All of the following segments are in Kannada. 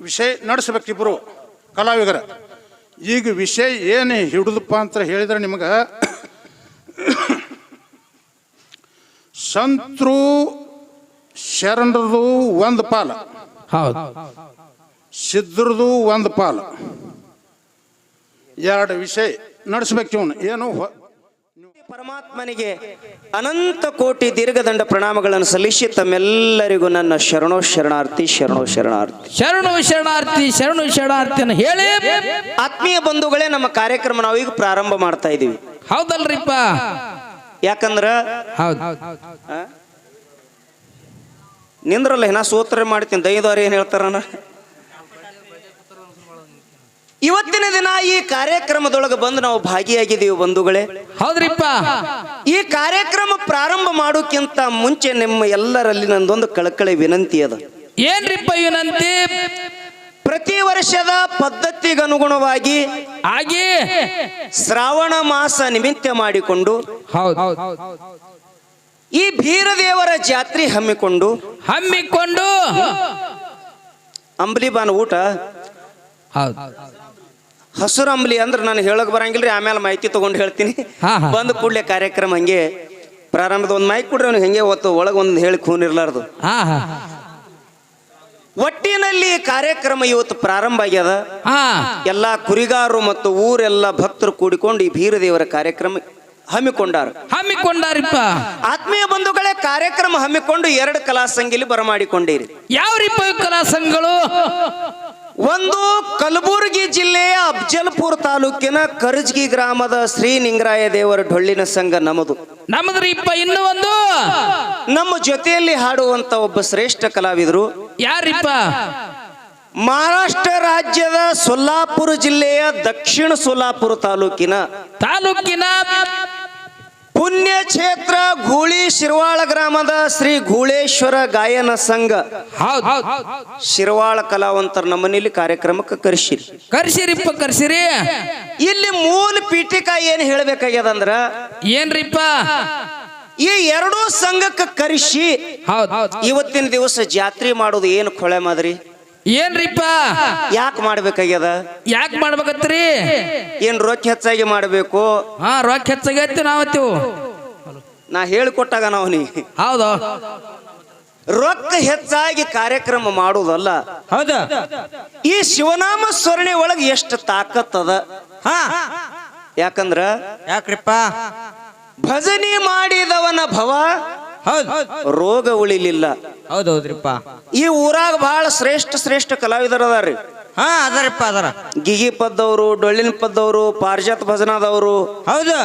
ವಿಷಯ ನಡೆಸ್ಬೇಕಿಬ್ರು ಕಲಾವಿಗರ ಈಗ ವಿಷಯ ಏನು ಹಿಡಿದಪ್ಪ ಅಂತ ಹೇಳಿದ್ರೆ ನಿಮಗೆ ಸಂತರು ಶರಣರದು ಒಂದು ಪಾಲ. ಹೌದು. ಸಿದ್ಧರದು ಒಂದು ಪಾಲ. ಎರಡು ವಿಷಯ ನಡೆಸ್ಬೇಕು ಇವನು ಏನು ಪರಮಾತ್ಮನಿಗೆ ಅನಂತ ಕೋಟಿ ದೀರ್ಘದಂಡ ಪ್ರಣಾಮಗಳನ್ನು ಸಲ್ಲಿಸಿ ತಮ್ಮೆಲ್ಲರಿಗೂ ನನ್ನ ಶರಣೋ ಶರಣಾರ್ಥಿ ಶರಣೋ ಶರಣಾರ್ಥಿ. ಶರಣೋ ಶರಣಾರ್ಥಿ ಶರಣು ಶರಣಾರ್ಥಿ ಹೇಳಿ. ಆತ್ಮೀಯ ಬಂಧುಗಳೇ ನಮ್ಮ ಕಾರ್ಯಕ್ರಮ ಈಗ ಪ್ರಾರಂಭ ಮಾಡ್ತಾ ಇದೀವಿ. ಹೌದಲ್ರಿಪ್ಪ. ಯಾಕಂದ್ರ? ಹೌದು? ನಿಂದ್ರಲ್ಲ ಏನ ಸೂತ್ರ ಮಾಡ್ತೀನಿ ದೈದಾರಿ ಏನ್ ಹೇಳ್ತಾರನ? ಇವತ್ತಿನ ದಿನ ಈ ಕಾರ್ಯಕ್ರಮದೊಳಗೆ ಬಂದು ನಾವು ಭಾಗಿಯಾಗಿದ್ದೀವಿ ಬಂಧುಗಳೇ. ಹೌದ್ರಿಪ್ಪ. ಈ ಕಾರ್ಯಕ್ರಮ ಪ್ರಾರಂಭ ಮಾಡೋಕ್ಕಿಂತ ಮುಂಚೆ ನಿಮ್ಮ ಎಲ್ಲರಲ್ಲಿ ನಂದೊಂದು ಕಳಕಳಿ ವಿನಂತಿ ಅದ. ಏನ್ರಿಪ್ಪ ವಿನಂತಿ? ಪ್ರತಿ ವರ್ಷದ ಪದ್ಧತಿಗನುಗುಣವಾಗಿ ಆಗಿ ಶ್ರಾವಣ ಮಾಸ ನಿಮಿತ್ತ ಮಾಡಿಕೊಂಡು ಹೌದು. ಈ ಬೀರದೇವರ ಜಾತ್ರೆ ಹಮ್ಮಿಕೊಂಡು ಹಮ್ಮಿಕೊಂಡು ಅಂಬ್ಲಿಬಾನ ಊಟ ಹೌದು. ಹಸುರು ಅಂಬಲಿ ಅಂದ್ರೆ ನಾನು ಹೇಳಕ್ ಬರಂಗಿಲ್ರಿ ಆಮೇಲೆ ಮಾಹಿತಿ ತಗೊಂಡು ಹೇಳ್ತೀನಿ. ಹಾ, ಹಾ. ಬಂದ ಕೂಡಲೇ ಕಾರ್ಯಕ್ರಮ ಹಂಗೆ ಪ್ರಾರಂಭದ ಒಂದು ಮೈಕ್ ಕೊಡ್ರಿ ಅವ್ನಿಗೆ ಹೆಂಗೆ ಒತ್ತು ಒಳಗೆ ಒಂದು ಹೇಳಿ ಖೂನ್ ಹಾ ಹಾ. ಒಟ್ಟಿನಲ್ಲಿ ಕಾರ್ಯಕ್ರಮ ಇವತ್ತು ಪ್ರಾರಂಭ ಆಗ್ಯದ. ಹಾ. ಎಲ್ಲಾ ಕುರಿಗಾರರು ಮತ್ತು ಊರೆಲ್ಲ ಭಕ್ತರು ಕೂಡಿಕೊಂಡು ಈ ಬೀರದೇವರ ಕಾರ್ಯಕ್ರಮ ಹಮ್ಮಿಕೊಂಡಾರ. ಹಮ್ಮಿಕೊಂಡಾರಿಪ್ಪ. ಆತ್ಮೀಯ ಬಂಧುಗಳೇ ಕಾರ್ಯಕ್ರಮ ಹಮ್ಮಿಕೊಂಡು ಎರಡು ಕಲಾ ಸಂಗಿಲಿ ಬರಮಾಡಿಕೊಂಡಿರಿ. ಯಾವ ರೀ ಕಲಾ ಸಂಘಗಳು? ಒಂದು ಕಲಬುರಗಿ ಜಿಲ್ಲೆಯ ಅಫ್ಜಲ್ಪುರ ತಾಲೂಕಿನ ಕರ್ಜ್ಗಿ ಗ್ರಾಮದ ಶ್ರೀ ನಿಂಗರಾಯ ದೇವರ ಡೊಳ್ಳಿನ ಸಂಘ ನಮ್ಮದು. ನಮ್ದ್ರಿಪ್ಪ ಇನ್ನು ಒಂದು? ನಮ್ಮ ಜೊತೆಯಲ್ಲಿ ಹಾಡುವಂತ ಒಬ್ಬ ಶ್ರೇಷ್ಠ ಕಲಾವಿದರು. ಯಾರಿಪ್ಪ? ಮಹಾರಾಷ್ಟ್ರ ರಾಜ್ಯದ ಸೊಲ್ಲಾಪುರ ಜಿಲ್ಲೆಯ ದಕ್ಷಿಣ ಸೊಲ್ಲಾಪುರ ತಾಲೂಕಿನ ತಾಲೂಕಿನ ಪುಣ್ಯ ಕ್ಷೇತ್ರ ಗೂಳಿ ಶಿರ್ವಾಳ ಗ್ರಾಮದ ಶ್ರೀ ಗೂಳೇಶ್ವರ ಗಾಯನ ಸಂಘ. ಹೌದು. ಶಿರ್ವಾಳ ಕಲಾವಂತರ ನಮ್ಮನೇಲಿ ಕಾರ್ಯಕ್ರಮಕ್ಕೆ ಕರೆಸಿರಿ. ಕರ್ಸಿರಿಪ್ಪ ಕರ್ಸಿರಿ. ಇಲ್ಲಿ ಮೂಲ ಪೀಠಿಕ ಏನ್ ಹೇಳ್ಬೇಕಾಗ್ಯದಂದ್ರ ಏನ್ರಿಪ್ಪ? ಈ ಎರಡೂ ಸಂಘಕ್ಕೆ ಕರೆಸಿ ಹೌದು. ಇವತ್ತಿನ ದಿವಸ ಜಾತ್ರೆ ಮಾಡೋದು ಏನು ಕೊಳೆ ಮಾದ್ರಿ? ಏನ್ರಿಪ್ಪ? ಯಾಕೆ ಮಾಡ್ಬೇಕಾಗ್ಯದ? ಯಾಕೆ ಮಾಡ್ಬೇಕತ್ರಿ? ಏನ್ ರೊಕ್ಕ ಹೆಚ್ಚಾಗಿ ಮಾಡಬೇಕು? ಹಾ ರೊಕ್ಕ ಹೆಚ್ಚಾಗೈತಿ ನಾವತ್ತೀವು ನಾ ಹೇಳಿಕೊಟ್ಟಾಗ ನಾವು ನೀ. ಹೌದು. ರೊಕ್ಕ ಹೆಚ್ಚಾಗಿ ಕಾರ್ಯಕ್ರಮ ಮಾಡುವುದಲ್ಲ ಹೌದ. ಈ ಶಿವನಾಮ ಸ್ಮರಣೆ ಒಳಗೆ ಎಷ್ಟು ತಾಕತ್ತದ ಹಾ. ಯಾಕಂದ್ರ ಯಾಕ್ರಿಪ್ಪ? ಭಜನೆ ಮಾಡಿದವನ ಭವ ರೋಗ ಉಳಿಲಿಲ್ಲ. ಹೌದು ಹೌದ್ರಿಪ್ಪ ಈ ಊರಾಗ ಬಹಳ ಶ್ರೇಷ್ಠ ಶ್ರೇಷ್ಠ ಕಲಾವಿದರು ಅದಾರ್ರಿ. ಹಾ ಅದಾರಪ್ಪ ಅದರ. ಗಿಗಿ ಪದ್ದವರು ಡೊಳ್ಳಿನ ಪದ್ದವರು ಪಾರಿಜಾತ ಭಜನದವರು. ಹೌದು.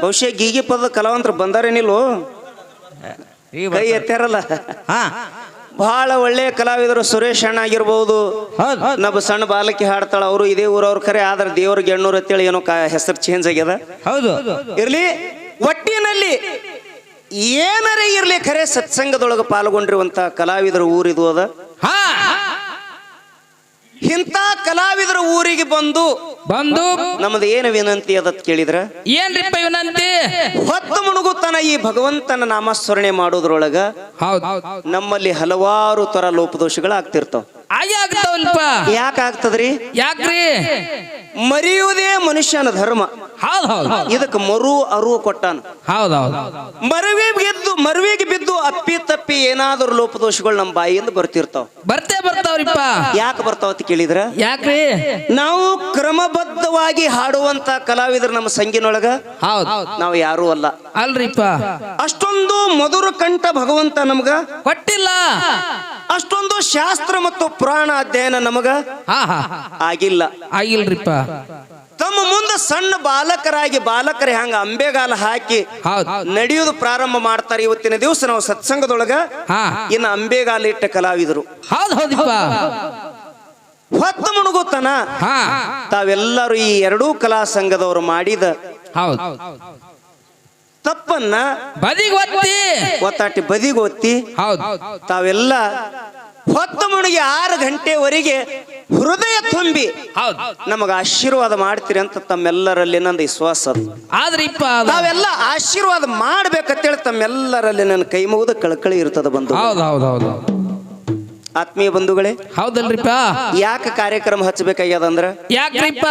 ಬಹುಶಃ ಗೀಗಿ ಪದ ಕಲಾವಂತರು ಬಂದಾರೇನಿಲ್ವೋ ಕೈ ಎತ್ತಾರಲ್ಲ. ಹಾ. ಬಹಳ ಒಳ್ಳೆಯ ಕಲಾವಿದರು ಸುರೇಶ್ ಅಣ್ಣ ಆಗಿರ್ಬೋದು. ಹೌದು. ನಮ್ಮ ಸಣ್ಣ ಬಾಲಕಿ ಹಾಡ್ತಾಳ ಅವರು ಇದೇ ಊರವ್ರ ಕರೆ ಆದ್ರೆ ದೇವ್ರಿಗೆ ಗೆಣ್ಣೂರ್ ಅಂತೇಳಿ ಏನೋ ಹೆಸರು ಚೇಂಜ್ ಆಗ್ಯದ. ಹೌದು. ಇರ್ಲಿ ಒಟ್ಟಿನಲ್ಲಿ ಏನರೇ ಇರಲಿ ಖರೆ ಸತ್ಸಂಗದೊಳಗೆ ಪಾಲ್ಗೊಂಡಿರುವಂತ ಕಲಾವಿದರ ಊರಿದು ಅದ. ಹಾ. ಇಂಥ ಕಲಾವಿದರ ಊರಿಗೆ ಬಂದು ಬಂದು ನಮ್ದು ಏನು ವಿನಂತಿ ಅದತ್ ಕೇಳಿದ್ರ? ಏನ್ರಿ ವಿನಂತಿ? ಹೊತ್ತು ಮುಣುಗುತನ ಈ ಭಗವಂತನ ನಾಮಸ್ಮರಣೆ ಮಾಡೋದ್ರೊಳಗ ನಮ್ಮಲ್ಲಿ ಹಲವಾರು ತರ ಲೋಪದೋಷಗಳು ಆಗ್ತಿರ್ತಾವ ಹಾಗೆ ಆಗ್ತಾವಲ್ಪ ಯಾಕೆ ಆಗ್ತದ್ರಿ ಯಾಕ್ರಿ? ಮರೆಯುವುದೇ ಮನುಷ್ಯನ ಧರ್ಮ. ಹೌದು ಹೌದು ಇದಕ್ಕೆ ಮರು ಅರು ಕೊಟ್ಟಾನ. ಹೌದು ಹೌದು. ಮರುವೆ ಬಿದ್ದು ಮರುವಿಗೆ ಬಿದ್ದು ಅಪ್ಪಿ ತಪ್ಪಿ ಏನಾದರೂ ಲೋಪದೋಷಗಳು ನಮ್ಮ ಬಾಯಿಯಿಂದ ಬರ್ತಿರ್ತಾವ. ಬರ್ತೇ ಬರ್ತಾವ್ರಿಪ್ಪ. ಯಾಕೆ ಬರ್ತಾವ ಅಂತ ಕೇಳಿದ್ರ? ಯಾಕ್ರಿ? ನಾವು ಕ್ರಮಬದ್ಧವಾಗಿ ಹಾಡುವಂತ ಕಲಾವಿದರು ನಮ್ಮ ಸಂಗಿನೊಳಗ? ಹೌದು. ನಾವು ಯಾರು ಅಲ್ಲ. ಅಲ್ರಿಪ್ಪ. ಅಷ್ಟೊಂದು ಮಧುರ ಕಂಠ ಭಗವಂತ ನಮ್ಗ? ಕೊಟ್ಟಿಲ್ಲ. ಅಷ್ಟೊಂದು ಶಾಸ್ತ್ರ ಮತ್ತು ಪುರಾಣ ಅಧ್ಯಯನ ನಮಗ ಹಾ ಹಾ. ಆಗಿಲ್ಲ. ಆಗಿಲ್ರಿಪ್ಪ. ತಮ್ಮ ಮುಂದೆ ಸಣ್ಣ ಬಾಲಕರಾಗಿ ಬಾಲಕರ ಹಂಗ ಅಂಬೆಗಾಲ ಹಾಕಿ ಹೌದು. ನಡೆಯುವುದು ಪ್ರಾರಂಭ ಮಾಡ್ತಾರೆ ಇವತ್ತಿನ ದಿವಸ ನಾವು ಸತ್ಸಂಗದೊಳಗ ಇನ್ನು ಅಂಬೆಗಾಲ ಇಟ್ಟ ಕಲಾವಿದರು. ಹೊತ್ತು ಮುಣುಗುತ್ತನ ಹಾ. ತಾವೆಲ್ಲರೂ ಈ ಎರಡೂ ಕಲಾ ಸಂಘದವರು ಮಾಡಿದ ಹೌದು. ತಪ್ಪನ್ನ ಬದಿಗೆ ಒತ್ತಿ. ಒತ್ತಾಟಿ ಬದಿಗೊತ್ತಿ ಹೌದು. ತಾವೆಲ್ಲ ಹೊತ್ತು ಮುಣಿಗೆ ಆರು ಗಂಟೆವರೆಗೆ ಹೃದಯ ತುಂಬಿ ಹೌದು. ನಮಗ ಆಶೀರ್ವಾದ ಮಾಡ್ತೀರಿ ಅಂತ ತಮ್ಮೆಲ್ಲರಲ್ಲಿ ನನ್ನ ವಿಶ್ವಾಸ ಆದ್ರೆ ಇಪ್ಪ ತಾವೆಲ್ಲ ಆಶೀರ್ವಾದ ಮಾಡ್ಬೇಕಂತೇಳಿ ತಮ್ಮೆಲ್ಲರಲ್ಲಿ ನನ್ನ ಕೈ ಮುಗಿದ ಕಳಕಳಿ ಇರ್ತದ ಬಂದು ಹೌದು ಹೌದು ಹೌದು. ಆತ್ಮೀಯ ಬಂಧುಗಳೇ ಹೌದಲ್ರಿಪ್ಪ. ಯಾಕೆ ಕಾರ್ಯಕ್ರಮ ಹಚ್ಚಬೇಕಾಗ್ಯದಂದ್ರ? ಯಾಕ್ರಿಪ್ಪ?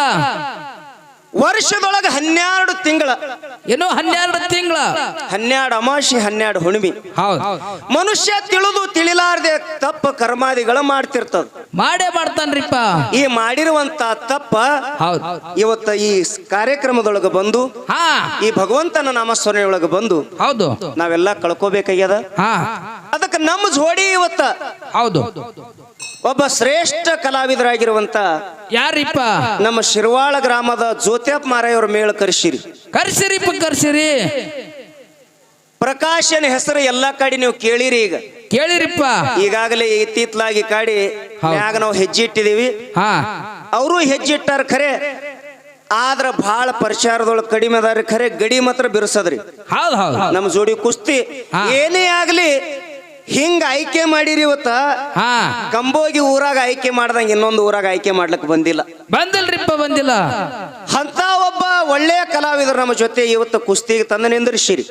ವರ್ಷದೊಳಗ ಹನ್ನೆರಡು ತಿಂಗಳ. ಏನು ಹನ್ನೆರಡು ತಿಂಗಳ. ಹನ್ನೆರಡು ಅಮಾಶಿ ಹನ್ನೆರಡು ಹುಣ್ಮಿ. ಹೌದು. ಮನುಷ್ಯ ತಿಳಿದು ತಿಳಿಲಾರ್ದೆ ತಪ್ಪ ಕರ್ಮಾದಿಗಳ ಮಾಡ್ತಿರ್ತದ. ಮಾಡೇ ಮಾಡ್ತಾನ್ರಿಪ್ಪ. ಈ ಮಾಡಿರುವಂತ ತಪ್ಪ ಹೌದು. ಇವತ್ತ ಈ ಕಾರ್ಯಕ್ರಮದೊಳಗ ಬಂದು ಹಾ. ಈ ಭಗವಂತನ ನಾಮಸ್ಮರಣೆಯೊಳಗ ಬಂದು ಹೌದು. ನಾವೆಲ್ಲ ಕಳ್ಕೋಬೇಕಾಗ್ಯದ? ಹಾ. ಅದಕ್ಕೆ ನಮ್ಮ ಜೋಡಿ ಇವತ್ತ. ಹೌದು. ಒಬ್ಬ ಶ್ರೇಷ್ಠ ಕಲಾವಿದರಾಗಿರುವಂತ ಯಾರಿಪ್ಪ? ನಮ್ಮ ಶಿರ್ವಾಳ ಗ್ರಾಮದ ಜ್ಯೋತ್ಯಪ್ಪ ಮಾರಾಯವ್ರ ಮೇಳ ಕರ್ಸಿರಿ. ಕರ್ಸಿರಿಪ್ಪ ಕರ್ಸಿರಿ. ಪ್ರಕಾಶನ ಹೆಸರು ಎಲ್ಲಾ ಕಡೆ ನೀವು ಕೇಳಿರಿ ಈಗ. ಕೇಳಿರಿಪ್ಪ. ಈಗಾಗಲೇ ಇತ್ತಿತ್ಲಾಗಿ ಕಾಡಿ. ಮ್ಯಾಗ ನಾವು ಹೆಜ್ಜೆ ಇಟ್ಟಿದೀವಿ ಹಾ. ಅವರು ಹೆಜ್ಜೆ ಇಟ್ಟಾರ ಖರೆ ಆದ್ರ ಬಹಳ ಪ್ರಚಾರದೊಳಗೆ ಕಡಿಮೆ ಅದಾರ ಖರೆ ಗಡಿ ಮಾತ್ರ ಬಿರ್ಸದ್ರಿ. ಹೌದ್ ಹೌದ್. ನಮ್ಮ ಜೋಡಿ ಕುಸ್ತಿ ಏನೇ ಆಗ್ಲಿ ಹಿಂಗ ಆಯ್ಕೆ ಮಾಡಿರಿ ಇವತ್ತ? ಹಾ. ಕಂಬೋಗಿ ಊರಾಗ ಆಯ್ಕೆ ಮಾಡ್ದಂಗ ಇನ್ನೊಂದು ಊರಾಗ ಆಯ್ಕೆ ಮಾಡ್ಲಕ್ ಬಂದಿಲ್ಲ. ಬಂದಿಲ್ರಿಪ್ಪ ಬಂದಿಲ್ಲ. ಅಂತ ಒಬ್ಬ ಒಳ್ಳೆಯ ಕಲಾವಿದರು ನಮ್ಮ ಜೊತೆ ಇವತ್ತು ಕುಸ್ತಿಗೆ ತಂದು ನಿಂದ್ರಿಸಿರಿ.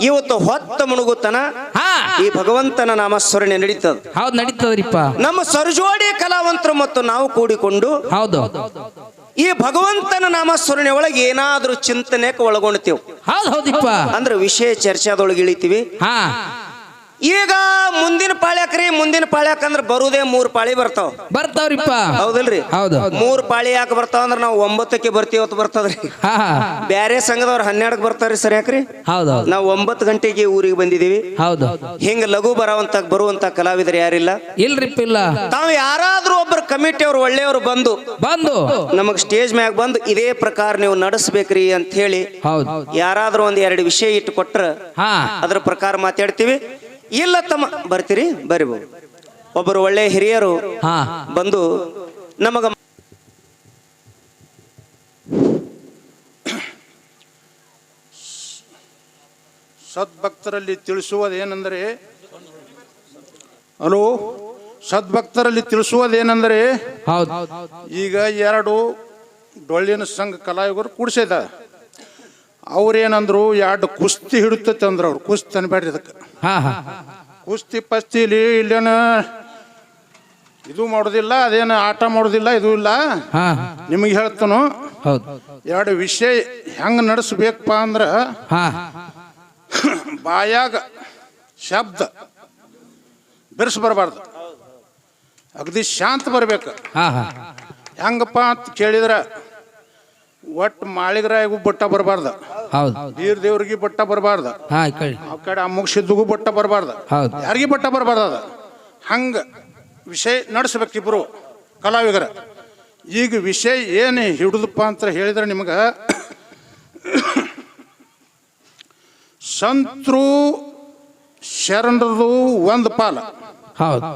ಇವತ್ತು ಹೊತ್ತ ಮುಣುಗುತನ ಹಾ. ಈ ಭಗವಂತನ ನಾಮಸ್ಮರಣೆ ನಡೀತದ. ಹೌದು ನಡೀತದ್ರಿಪ್ಪ. ನಮ್ಮ ಸರ್ಜೋಡಿ ಕಲಾವಂತರು ಮತ್ತು ನಾವು ಕೂಡಿಕೊಂಡು ಹೌದು. ಈ ಭಗವಂತನ ನಾಮಸ್ಮರಣೆ ಒಳಗೆ ಏನಾದ್ರೂ ಚಿಂತನೆಗೆ ಒಳಗೊಂಡ್ತೀವಿ ಹೌದ್ ಹೌದಿಪ್ಪ ಅಂದ್ರೆ ವಿಷಯ ಚರ್ಚಾದೊಳಗೆ ಇಳಿತೀವಿ. ಹಾ. ಈಗ ಮುಂದಿನ ಪಾಳ್ಯಾಕ್ರಿ ಮುಂದಿನ ಪಾಳ್ಯಾಕಂದ್ರ ಬರುದೇ ಮೂರ್ ಪಾಳಿ ಬರ್ತಾವ. ಬರ್ತಾವ್ರಿಪ್ಪ. ಹೌದಲ್ರಿ? ಹೌದು. ಮೂರ್ ಪಾಳಿ ಯಾಕೆ ಬರ್ತಾವ ಅಂದ್ರ ನಾವು ಒಂಬತ್ತಕ್ಕೆ ಬರ್ತೀವಿ ಅಂತ ಬರ್ತದ್ರಿ. ಬ್ಯಾರೆ ಸಂಘದವ್ರು ಹನ್ನೆರಡಕ್ಕೆ ಬರ್ತಾರ್ರಿ ಸರಿ ಯಾಕ್ರಿ? ಹೌದು ನಾವು ಒಂಬತ್ತು ಗಂಟೆಗೆ ಊರಿಗೆ ಬಂದಿದೀವಿ. ಹೌದು. ಹಿಂಗ ಲಘು ಬರುವಂತ ಬರುವಂತ ಕಲಾವಿದರು ಯಾರಿಲ್ಲ? ಇಲ್ರಿಪ್ಪ ಇಲ್ಲ. ತಾವು ಯಾರಾದ್ರೂ ಒಬ್ಬರು ಕಮಿಟಿ ಅವ್ರು ಒಳ್ಳೆಯವರು ಬಂದು ಬಂದು. ನಮಗ್ ಸ್ಟೇಜ್ ಮ್ಯಾಗ ಬಂದು ಇದೇ ಪ್ರಕಾರ ನೀವು ನಡೆಸ್ಬೇಕ್ರಿ ಅಂತ ಹೇಳಿ ಹೌದು. ಯಾರಾದ್ರೂ ಒಂದ್ ಎರಡು ವಿಷಯ ಇಟ್ಟು ಕೊಟ್ರ ಅದ್ರ ಪ್ರಕಾರ ಮಾತಾಡ್ತೀವಿ. ಇಲ್ಲ ತಮ್ಮ ಬರ್ತೀರಿ? ಬರಿಬಹುದು ಒಬ್ಬರು ಒಳ್ಳೆ ಹಿರಿಯರು ಹಾ. ಬಂದು ನಮಗ ಸದ್ಭಕ್ತರಲ್ಲಿ ತಿಳಿಸುವುದೇನೆಂದರೆ ಅಲೋ? ಸದ್ಭಕ್ತರಲ್ಲಿ ತಿಳಿಸುವುದೇನೆಂದರೆ ಹೌದು. ಈಗ ಎರಡು ಡೊಳ್ಳಿನ ಸಂಘ ಕಲಾವಿದರು ಕೂಡಿಸಿದ ಅವ್ರೇನಂದ್ರು ಎರಡು ಕುಸ್ತಿ ಹಿಡಿತೈತೆ ಅಂದ್ರೆ ಅವ್ರು. ಕುಸ್ತಿ ಅನ್ಬೇಡ್ರಿ ಇದಕ್ಕೆ. ಹಾ ಹಾ. ಕುಸ್ತಿ ಪಸ್ತಿಲಿ ಇಲ್ಲೇನ ಇದು ಮಾಡೋದಿಲ್ಲ ಅದೇನು ಆಟ ಮಾಡೋದಿಲ್ಲ ಇದು ಇಲ್ಲ. ಹಾ. ನಿಮಗೆ ಹೇಳ್ತಾನು. ಹೌದು. ಎರಡು ವಿಷಯ ಹೆಂಗೆ ನಡೆಸ್ಬೇಕಪ್ಪ ಅಂದ್ರೆ ಹಾ. ಬಾಯಾಗ ಶಬ್ದ ಬಿರ್ಸ್ ಬರಬಾರ್ದು. ಅಗದಿ ಶಾಂತ ಬರ್ಬೇಕು. ಹಾ ಹಾ. ಹೆಂಗಪ್ಪ ಅಂತ ಕೇಳಿದ್ರೆ ಒಟ್ಟು ಮಾಳಿಗರಾಯಿಗೂ ಬಟ್ಟ ಬರಬಾರ್ದು. ಹೌದು. ದೇವ್ರಿಗೆ ಬಟ್ಟ ಬರಬಾರ್ದ. ಹಾ ಈ ಕಡೆ ಆ ಕಡೆ ಬಟ್ಟ ಬರಬಾರ್ದ. ಹೌದು. ಯಾರಿಗೆ ಬಟ್ಟ ಬರಬಾರ್ದ ಅದು ಹಂಗ ವಿಷಯ ನಡೆಸ್ಬೇಕಿಬ್ರು ಕಲಾವಿದರ. ಈಗ ವಿಷಯ ಏನು ಹಿಡಿದಪ್ಪ ಅಂತ ಹೇಳಿದ್ರೆ ನಿಮ್ಗೆ ಸಂತರು ಶರಣರದು ಒಂದು ಪಾಲ. ಹೌದು.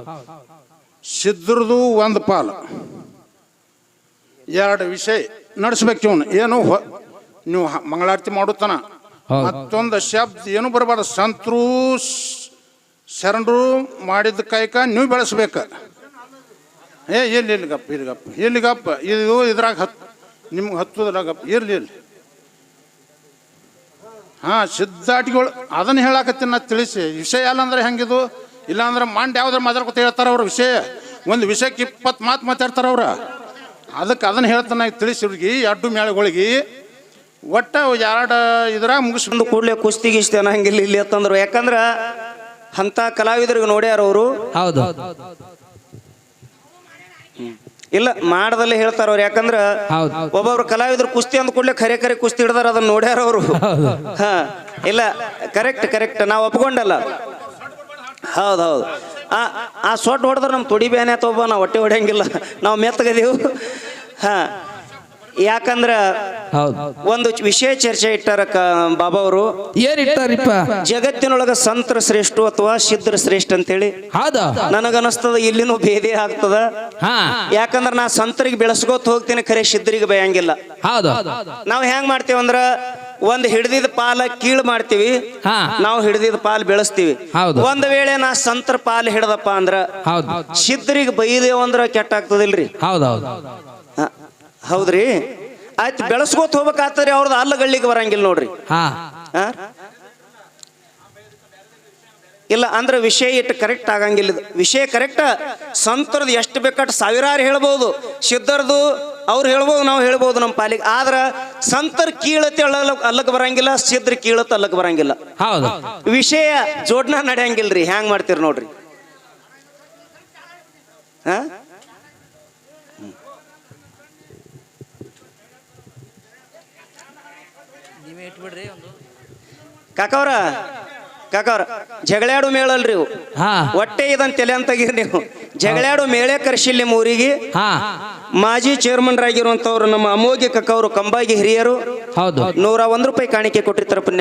ಸಿದ್ಧರದು ಒಂದು ಪಾಲು. ಎರಡು ವಿಷಯ ನಡೆಸ್ಬೇಕು ಇವನು. ಏನು ನೀವು ಹ- ಮಂಗಳಾರತಿ ಮಾಡುತ್ತಾನ. ಹೌದು. ಮತ್ತೊಂದು ಶಬ್ದ ಏನು ಬರಬಾರ್ದು. ಸಂತರು ಶರಣರು ಮಾಡಿದ ಕಾಯಕ ನೀವು ಬೆಳೆಸ್ಬೇಕು. ಏ ಎಲ್ಲಿ ಇಲ್ಲಿ ಗಪ್ಪ ಇಲ್ಲಿ ಗಪ್ಪ ಇಲ್ಲಿ ಗಪ್ಪ. ಇದು ಇದ್ರಾಗ ಹತ್ ನಿಮ್ಗೆ ಹತ್ತುದ್ರಾಗ ಗಪ್ಪ ಇರ್ಲಿ ಇಲ್ಲಿ ಹಾ ಸಿದ್ಧಾಟಿಗಳು ಅದನ್ನ ಹೇಳಾಕತ್ತೀನಿ ನಾ ತಿಳಿಸಿ. ವಿಷಯ ಅಲ್ಲ ಅಂದ್ರೆ ಹೆಂಗಿದು? ಇಲ್ಲಾಂದ್ರೆ ಮಂಡ್ ಯಾವ್ದಾರು ಮಾತಾಡ್ಕೊತ ಹೇಳ್ತಾರ ಅವ್ರ ವಿಷಯ? ಒಂದು ವಿಷಯಕ್ಕೆ ಇಪ್ಪತ್ತು ಮಾತು ಮಾತಾಡ್ತಾರ ಅವ್ರ. ಅದಕ್ಕೆ ಅದನ್ನ ಹೇಳ್ತಾನೆ ತಿಳಿಸಿ ಹುಡುಗಿ ಅಡ್ಡು ಮೇಳಗಳಿಗೆ ಒಟ್ಟ ಯಾರಾಡ ಇದ್ರಾಗ ಮುಗಿಸ್ಕೊಂಡು ಕೂಡಲೇ ಕುಸ್ತಿ ಗಿಸ್ತಿ ಅನ್ನಂಗಿಲ್ಲ ಇಲ್ಲಿ ಅಂತಂದ್ರು. ಯಾಕಂದ್ರ ಅಂತ ಕಲಾವಿದರಿಗೆ ನೋಡ್ಯಾರ ಅವರು. ಹೌದು. ಇಲ್ಲ ಮಾಡದಲ್ಲಿ ಹೇಳ್ತಾರ ಅವ್ರು. ಯಾಕಂದ್ರ ಹೌದು. ಒಬ್ಬೊಬ್ರು ಕಲಾವಿದ್ರು ಕುಸ್ತಿ ಅಂದ ಕೂಡಲೇ ಖರೆ ಖರೆ ಕುಸ್ತಿ ಹಿಡ್ದಾರ ಅದನ್ನ ನೋಡ್ಯಾರ ಅವರು. ಹಾ ಇಲ್ಲ ಕರೆಕ್ಟ್ ಕರೆಕ್ಟ್ ನಾವು ಒಪ್ಕೊಂಡಲ್ಲ. ಹೌದು ಹೌದು. ಆ ಆ ಸೊಟ್ಟು ಹೊಡೆದ್ರೆ ನಮ್ಮ ತೊಡಿ ಬ್ಯಾನೆ ಅಥವಾ ನಾವು ಹೊಟ್ಟೆ ಹೊಡೆಯಂಗಿಲ್ಲ. ನಾವು ಮೆತ್ತಗದೀವು. ಹಾ. ಯಾಕಂದ್ರ ಹೌದು. ಒಂದು ವಿಷಯ ಚರ್ಚೆ ಇಟ್ಟಾರ ಬಾಬಾ ಅವರು. ಏನ್ ಇಟ್ಟಾರಿಪ್ಪ? ಜಗತ್ತಿನೊಳಗ ಸಂತರ ಶ್ರೇಷ್ಠ ಅಥವಾ ಸಿದ್ಧರ ಶ್ರೇಷ್ಠ ಅಂತೇಳಿ. ನನಗೆ ನನಗನಸ್ತದ ಇಲ್ಲಿನೂ ಭೇದಿ ಆಗ್ತದ. ಯಾಕಂದ್ರ ನಾ ಸಂತರಿಗೆ ಬೆಳೆಸ್ಕೋತ ಹೋಗ್ತೀನಿ ಖರೆ ಸಿದ್ಧರಿಗೆ ಬಯಂಗಿಲ್ಲ ಹೌದು. ನಾವ್ ಹೆಂಗ್ ಮಾಡ್ತೇವ ಅಂದ್ರ ಒಂದ್ ಹಿಡ್ದಿದ ಪಾಲ ಕೀಳ್ ಮಾಡ್ತೀವಿ. ನಾವು ಹಿಡ್ದಿದ ಪಾಲ್ ಬೆಳೆಸ್ತೀವಿ. ಹೌದು. ಒಂದ್ ವೇಳೆ ನಾ ಸಂತರ ಪಾಲ್ ಹಿಡ್ದಪ್ಪ ಅಂದ್ರ ಹೌದು. ಸಿದ್ಧರಿಗೆ ಬೈದೇವಂದ್ರ ಕೆಟ್ಟ ಆಗ್ತದಿಲ್ರಿ ಹೌದು ಹೌದು. ಹ, ಹೌದ್ರಿ? ಆಯ್ತು ಬೆಳೆಸ್ಕೋತ ಹೋಗ್ಬೇಕಾಗ್ತದ್ರಿ ಅವ್ರದ್ದು ಅಲ್ಲಗಳ್ಳಿಗೆ ಬರಂಗಿಲ್ಲ ನೋಡ್ರಿ. ಹಾ? ಇಲ್ಲ ಅಂದ್ರೆ ವಿಷಯ ಇಟ್ಟು ಕರೆಕ್ಟ್ ಆಗಂಗಿಲ್ಲ. ಇದು. ವಿಷಯ ಕರೆಕ್ಟ್ ಸಂತರದ್ದು ಎಷ್ಟು ಬೇಕಾಟ್ ಸಾವಿರಾರು ಹೇಳ್ಬೋದು. ಸಿದ್ಧರದು ಅವ್ರು ಹೇಳ್ಬೋದು ನಾವು ಹೇಳ್ಬೋದು ನಮ್ಮ ಪಾಲಿಗೆ. ಆದ್ರೆ ಸಂತರ ಕೀಳತ್ತೆ ಅಲ್ಲ ಅಲ್ಲಕ್ಕೆ ಬರಂಗಿಲ್ಲ ಸಿದ್ಧರ ಕೀಳತ್ತೆ ಅಲ್ಲಕ್ಕೆ ಬರಂಗಿಲ್ಲ. ಹೌದು. ವಿಷಯ ಜೋಡ್ನ ನಡೆಯಂಗಿಲ್ರಿ ಹ್ಯಾಂಗ್ ಮಾಡ್ತೀರಿ ನೋಡ್ರಿ? ಹಾ ಕಾಕವ್ರ ಕಾಕವ್ರ ಜಗಳಾಡು ಮೇಳಲ್ರಿ ಇವು. ಹಾ. ಹೊಟ್ಟೆ ಇದನ್ ತಲೆ ಅಂತಗಿರಿ ನೀವು. ಜಗಳಾಡು ಮೇಳೆ ಕರ್ಸಿಲ್ ನಿಮ್ಮ ಊರಿಗೆ. ಹಾ. ಮಾಜಿ ಚೇರ್ಮನ್ ಆಗಿರುವಂತವ್ರು ನಮ್ಮ ಅಮೋಘ್ಯ ಕಕ್ಕವರು ಕಂಬಾಗಿ ಹಿರಿಯರು. ಹೌದು. ನೂರ ಒಂದ್ ರೂಪಾಯಿ ಕಾಣಿಕೆ ಕೊಟ್ಟಿರ್ತಾರ ಪುಣ್ಯ.